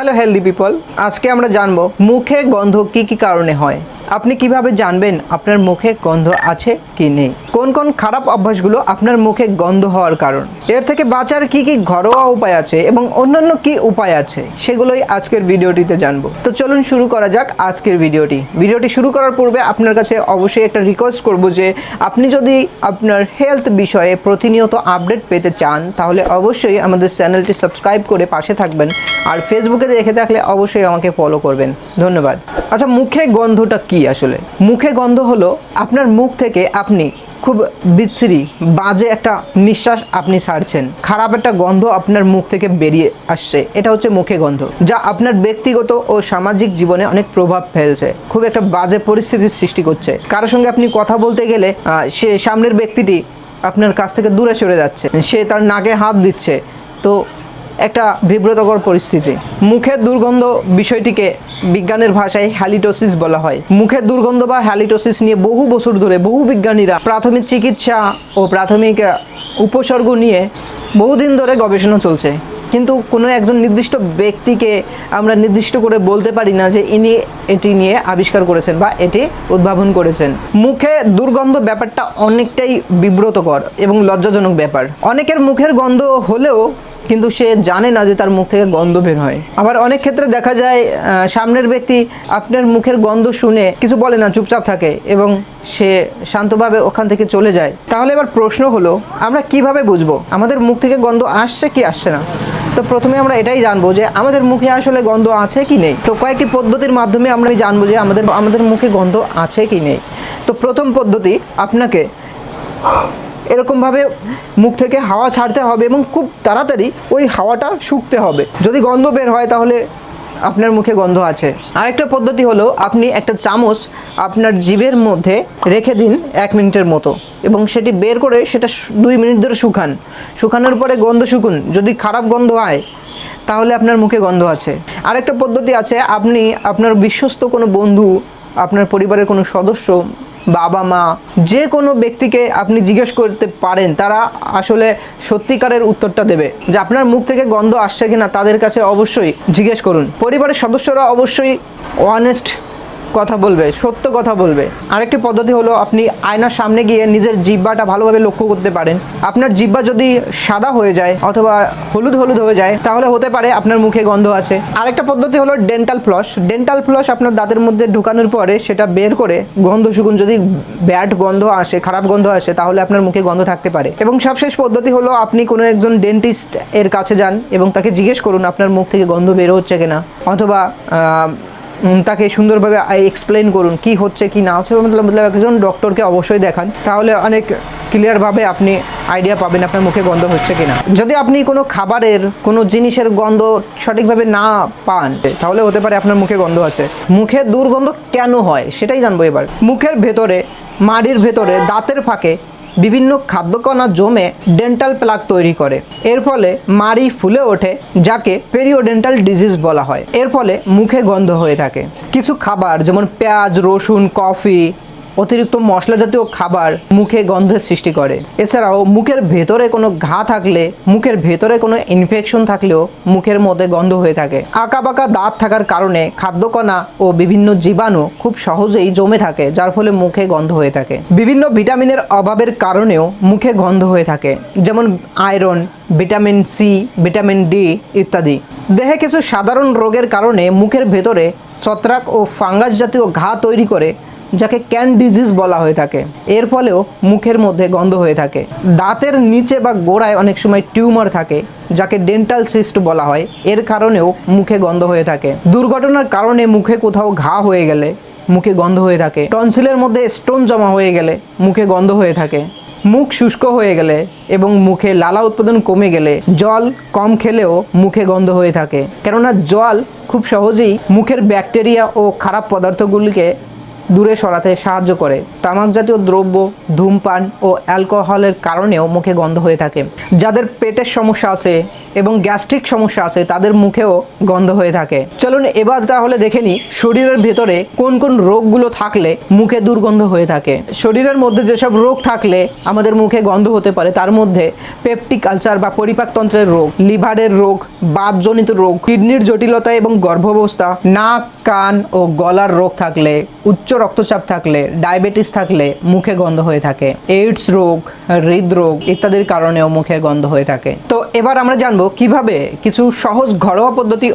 Hello healthy people আজকে আমরা জানব মুখে গন্ধ কি কি কারণে হয়। আপনি কীভাবে জানবেন আপনার মুখে গন্ধ আছে কি নেই? কোন কোন খারাপ অভ্যাসগুলো আপনার মুখে গন্ধ হওয়ার কারণ? এর থেকে বাঁচার কি কি ঘরোয়া উপায় আছে এবং অন্যান্য কি উপায় আছে? সেগুলোই আজকের ভিডিওটিতে জানব। তো চলুন শুরু করা যাক আজকের ভিডিওটি। ভিডিওটি শুরু করার পূর্বে আপনার কাছে অবশ্যই একটা রিকোয়েস্ট করব যে, আপনি যদি আপনার হেলথ বিষয়ে প্রতিনিয়ত আপডেট পেতে চান, তাহলে অবশ্যই আমাদের চ্যানেলটি সাবস্ক্রাইব করে পাশে থাকবেন আর ফেসবুকে দেখে থাকলে অবশ্যই আমাকে ফলো করবেন। ধন্যবাদ। আচ্ছা মুখে গন্ধটা কি? আসলে। মুখে গন্ধ হলো আপনার মুখ থেকে আপনি খুব বিশ্রী, বাজে একটা নিঃশ্বাস আপনি ছাড়ছেন। খারাপ একটা গন্ধ আপনার মুখ থেকে বেরিয়ে আসছে। এটা হচ্ছে মুখে গন্ধ, যা আপনার ব্যক্তিগত ও সামাজিক জীবনে অনেক প্রভাব ফেলছে। খুব একটা বাজে পরিস্থিতির সৃষ্টি করছে। কারোর সঙ্গে আপনি কথা বলতে গেলে সে সামনের ব্যক্তিটি আপনার কাছ থেকে দূরে সরে যাচ্ছে। সে তার নাকে হাত দিচ্ছে। তো একটা বিব্রতকর পরিস্থিতি। মুখের দুর্গন্ধ বিষয়টিকে বিজ্ঞানের ভাষায় হ্যালিটোসিস বলা হয়। মুখের দুর্গন্ধ বা হ্যালিটোসিস নিয়ে বহু বছর ধরে বহু বিজ্ঞানীরা প্রাথমিক চিকিৎসা ও প্রাথমিক উপসর্গ নিয়ে বহুদিন ধরে গবেষণা চলছে। কিন্তু কোনো একজন নির্দিষ্ট ব্যক্তিকে আমরা নির্দিষ্ট করে বলতে পারি না যে ইনি এটি নিয়ে আবিষ্কার করেছেন বা এটি উদ্ভাবন করেছেন। মুখে দুর্গন্ধ ব্যাপারটা অনেকটাই বিব্রতকর এবং লজ্জাজনক ব্যাপার। অনেকের মুখের গন্ধ হলেও কিন্তু সে জানে না যে তার মুখ থেকে গন্ধ বের হয়। আবার অনেক ক্ষেত্রে দেখা যায় সামনের ব্যক্তি আপনার মুখের গন্ধ শুনে কিছু বলে না, চুপচাপ থাকে এবং সে শান্তভাবে ওখান থেকে চলে যায়। তাহলে এবার প্রশ্ন হলো, আমরা কীভাবে বুঝব? আমাদের মুখ থেকে গন্ধ আসছে কি আসছে না? তো প্রথমে আমরা এটাই জানব যে আমাদের মুখে আসলে গন্ধ আছে কি নেই। তো কয়েকটি পদ্ধতির মাধ্যমে আমরা জানব যে আমাদের আমাদের মুখে গন্ধ আছে কি নেই। তো প্রথম পদ্ধতি আপনাকে এরকমভাবে মুখ থেকে হাওয়া ছাড়তে হবে এবং খুব তাড়াতাড়ি ওই হাওয়াটা শুকতে হবে। যদি গন্ধ বের হয় তাহলে আপনার মুখে গন্ধ আছে। আরেকটা পদ্ধতি হলো আপনি একটা চামচ আপনার জিভের মধ্যে রেখে দিন এক মিনিটের মতো এবং সেটি বের করে সেটা দুই মিনিট ধরে শুকান। শুকানোর পরে গন্ধ শুকুন। যদি খারাপ গন্ধ হয় তাহলে আপনার মুখে গন্ধ আছে। আরেকটা পদ্ধতি আছে, আপনি আপনার বিশ্বস্ত কোনো বন্ধু, আপনার পরিবারের কোনো সদস্য বাবা মা, যে কোনো ব্যক্তিকে আপনি জিজ্ঞেস করতে পারেন, তারা আসলে সত্যিকারের উত্তরটা দেবে। যে আপনার মুখ থেকে গন্ধ আসছে কিনা, তাদের কাছে অবশ্যই জিজ্ঞেস করুন। পরিবারের সদস্যরা অবশ্যই অনেস্ট কথা বলবে, সত্য কথা বলবে। আরেকটি পদ্ধতি হলো আপনি আয়নার সামনে গিয়ে নিজের জিব্বাটা ভালোভাবে লক্ষ্য করতে পারেন। আপনার জিব্বা যদি সাদা হয়ে যায় অথবা হলুদ হলুদ হয়ে যায়, তাহলে হতে পারে আপনার মুখে গন্ধ আছে। আরেকটা পদ্ধতি হলো ডেন্টাল ফ্লস ডেন্টাল ফ্লস আপনার দাঁতের মধ্যে ঢুকানোর পরে সেটা বের করে গন্ধ শুকুন। যদি ব্যাড গন্ধ আসে, খারাপ গন্ধ আসে, তাহলে আপনার মুখে গন্ধ থাকতে পারে। এবং সবশেষ পদ্ধতি হলো আপনি কোনো একজন ডেন্টিস্ট এর কাছে যান এবং তাকে জিজ্ঞেস করুন, আপনার মুখ থেকে গন্ধ বের হচ্ছে কিনা? অথবা তাকে সুন্দরভাবে এক্সপ্লেন করুন কি হচ্ছে, কি না হচ্ছে মতলব মতলব একজন ডক্টরকে অবশ্যই দেখান। তাহলে অনেক ক্লিয়ারভাবে আপনি আইডিয়া পাবেন আপনার মুখে গন্ধ হচ্ছে কিনা। যদি আপনি কোনো খাবারের, কোনো জিনিসের গন্ধ সঠিকভাবে না পান, তাহলে হতে পারে আপনার মুখে গন্ধ আছে। মুখের দুর্গন্ধ কেন হয়, সেটাই জানব এবার। মুখের ভেতরে, মাড়ির ভেতরে, দাঁতের ফাঁকে বিভিন্ন খাদ্যকণা জমে ডেন্টাল প্লাক তৈরি করে। এর ফলে মাড়ি ফুলে ওঠে, যাকে পেরিওডেন্টাল ডিজিজ বলা হয়। এর ফলে মুখে গন্ধ হয়ে থাকে। কিছু খাবার যেমন পেঁয়াজ, রসুন, কফি অতিরিক্ত মশলা জাতীয় খাবার মুখে গন্ধের সৃষ্টি করে। এছাড়াও মুখের ভেতরে কোনো ঘা থাকলে, মুখের ভেতরে কোনো ইনফেকশন থাকলেও মুখের মধ্যে গন্ধ হয়ে থাকে। আঁকা বাঁকা দাঁত থাকার কারণে খাদ্যকণা ও বিভিন্ন জীবাণু খুব সহজেই জমে থাকে, যার ফলে মুখে গন্ধ হয়ে থাকে। বিভিন্ন ভিটামিনের অভাবের কারণেও মুখে গন্ধ হয়ে থাকে, যেমন iron, vitamin C vitamin D ইত্যাদি। দেহে কিছু সাধারণ রোগের কারণে মুখের ভেতরে ছত্রাক ও ফাঙ্গাস জাতীয় ঘা তৈরি করে যাকে ক্যান ডিজিজ বলা হয়ে থাকে। এর ফলেও মুখের মধ্যে গন্ধ হয়ে থাকে। দাঁতের নিচে বা গোড়ায় অনেক সময় টিউমার থাকে, যাকে ডেন্টাল সিস্ট বলা হয়। এর কারণেও মুখে গন্ধ হয়ে থাকে। দুর্ঘটনার কারণে মুখে কোথাও ঘা হয়ে গেলে মুখে গন্ধ হয়ে থাকে। টনসিলের মধ্যে স্টোন জমা হয়ে গেলে মুখে গন্ধ হয়ে থাকে। মুখ শুষ্ক হয়ে গেলে এবং মুখে লালা উৎপাদন কমে গেলে জল কম খেলেও মুখে গন্ধ হয়ে থাকে। কেননা জল খুব সহজেই মুখের ব্যাকটেরিয়া ও খারাপ পদার্থগুলিকে দূরে সরাতে সাহায্য করে। তামাক জাতীয় দ্রব্য, ধূমপান ও অ্যালকোহলের কারণেও মুখে গন্ধ হয়ে থাকে। যাদের পেটের সমস্যা আছে এবং গ্যাস্ট্রিক সমস্যা আছে, তাদের মুখেও গন্ধ হয়ে থাকে। চলুন এবার তাহলে দেখে নিই শরীরের ভেতরে কোন কোন রোগগুলো থাকলে মুখে দুর্গন্ধ হয়ে থাকে। শরীরের মধ্যে যেসব রোগ থাকলে আমাদের মুখে গন্ধ হতে পারে, তার মধ্যে পেপটিক আলসার বা পরিপাকতন্ত্রের রোগ, লিভারের রোগ, বাতজনিত রোগ, কিডনির জটিলতা এবং গর্ভাবস্থা, নাক, কান ও গলার রোগ থাকলে উচ্চ রক্তচাপ থাকলে, ডায়াবেটিস থাকলে মুখে গন্ধ হয়ে থাকে এইডস রোগ হৃদরোগ ইত্যাদির কারণেও মুখে গন্ধ হয়ে থাকে। তো এবার আমরা জানব কীভাবে কিছু সহজ ঘরোয়া পদ্ধতি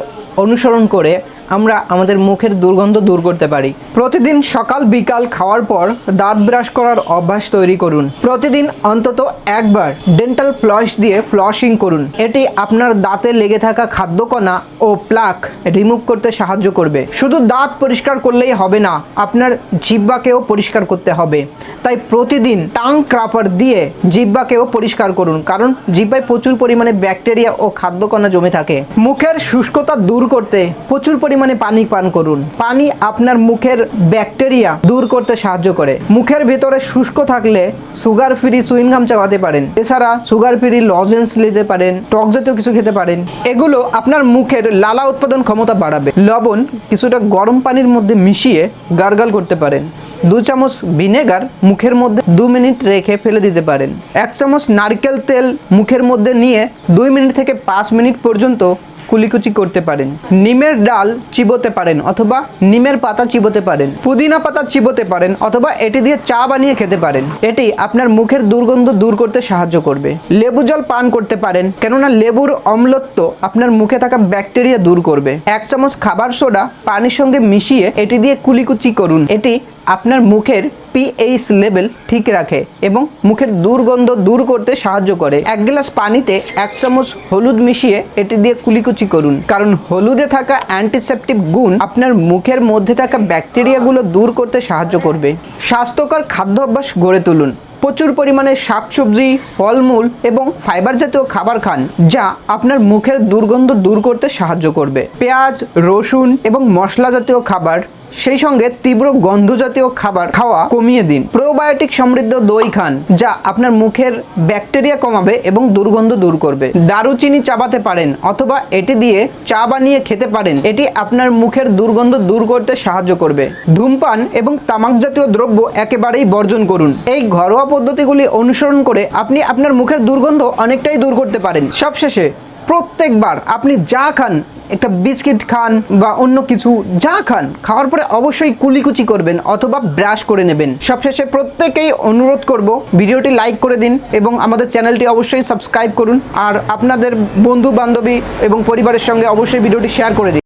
অনুসরণ করে আমরা আমাদের মুখের দুর্গন্ধ দূর করতে পারি। প্রতিদিন সকাল বিকাল খাওয়ার পর দাঁত ব্রাশ করার অভ্যাস তৈরি করুন। প্রতিদিন অন্তত একবার ডেন্টাল ফ্লস দিয়ে ফ্লসিং করুন। এটি আপনার দাঁতে লেগে থাকা খাদ্যকণা ও প্লাক রিমুভ করতে সাহায্য করবে। শুধু দাঁত পরিষ্কার করলেই হবে না, আপনার জিব্বাকেও পরিষ্কার করতে হবে। তাই প্রতিদিন টাং ক্রাপার দিয়ে জিব্বাকেও পরিষ্কার করুন, কারণ জিহ্বায় প্রচুর পরিমাণে ব্যাকটেরিয়া ও খাদ্যকণা জমে থাকে। মুখের শুষ্কতা দূর করতে প্রচুর পরিমাণে পানি পান করুন। পানি আপনার মুখের ব্যাকটেরিয়া দূর করতে সাহায্য করে। মুখের ভেতরে শুষ্ক থাকলে সুগার ফ্রি সুইনগাম চাওয়াতে পারেন। এছাড়া সুগার ফ্রি লজেন্স নিতে পারেন, টক জাতীয় কিছু খেতে পারেন। এগুলো আপনার মুখের লালা উৎপাদন ক্ষমতা বাড়াবে। লবণ কিছুটা গরম পানির মধ্যে মিশিয়ে গার্গাল করতে পারেন। দু চামচ ভিনেগার মুখের মধ্যে দু মিনিট রেখে ফেলে দিতে পারেন। এক চামচ নারকেল তেল মুখের মধ্যে নিয়ে দুই মিনিট থেকে পাঁচ মিনিট পর্যন্ত কুলিকুচি করতে পারেন। নিমের ডাল চিবোতে পারেন অথবা নিমের পাতা চিবোতে পারেন। পুদিনা পাতা চিবোতে পারেন অথবা এটি দিয়ে চা বানিয়ে খেতে পারেন। এটি আপনার মুখের দুর্গন্ধ দূর করতে সাহায্য করবে। লেবু জল পান করতে পারেন, কেননা লেবুর অম্লত্ব আপনার মুখে থাকা ব্যাকটেরিয়া দূর করবে। এক চামচ খাবার সোডা পানির সঙ্গে মিশিয়ে এটি দিয়ে কুলিকুচি করুন। এটি আপনার মুখের পিএইচ লেভেল ঠিক রাখে এবং মুখের দুর্গন্ধ দূর করতে সাহায্য করে। এক গ্লাস পানিতে এক চামচ হলুদ মিশিয়ে এটি দিয়ে কুলিকুচি করুন। কারণ হলুদে থাকা অ্যান্টিসেপটিক গুণ আপনার মুখের মধ্যে থাকা ব্যাকটেরিয়াগুলো দূর করতে সাহায্য করবে। স্বাস্থ্যকর খাদ্যাভ্যাস গড়ে তুলুন। প্রচুর পরিমাণে শাকসবজি, ফলমূল এবং ফাইবার জাতীয় খাবার খান, যা আপনার মুখের দুর্গন্ধ দূর করতে সাহায্য করবে। পেঁয়াজ, রসুন এবং মশলা জাতীয় খাবার সেই সঙ্গে তীব্র গন্ধ জাতীয় খাবার খাওয়া কমিয়ে দিন। প্রোবায়োটিক সমৃদ্ধ দই খান, যা আপনার মুখের ব্যাকটেরিয়া কমাবে এবং দুর্গন্ধ দূর করবে। দারুচিনি চাবাতে পারেন অথবা এটি দিয়ে চা বানিয়ে খেতে পারেন। এটি আপনার মুখের দুর্গন্ধ দূর করতে সাহায্য করবে। ধূমপান এবং তামাক জাতীয় দ্রব্য একেবারেই বর্জন করুন। এই ঘরোয়া পদ্ধতিগুলি অনুসরণ করে আপনি আপনার মুখের দুর্গন্ধ অনেকটাই দূর করতে পারেন। সবশেষে প্রত্যেকবার আপনি যা খান একটা বিস্কিট খান বা অন্য কিছু যা খান, খাওয়ার পরে অবশ্যই কুলিকুচি করবেন অথবা ব্রাশ করে নেবেন। সবশেষে প্রত্যেকেই অনুরোধ করব, ভিডিওটি লাইক করে দিন এবং আমাদের চ্যানেলটি অবশ্যই সাবস্ক্রাইব করুন। আর আপনাদের বন্ধু বান্ধবী এবং পরিবারের সঙ্গে অবশ্যই ভিডিওটি শেয়ার করে দিন।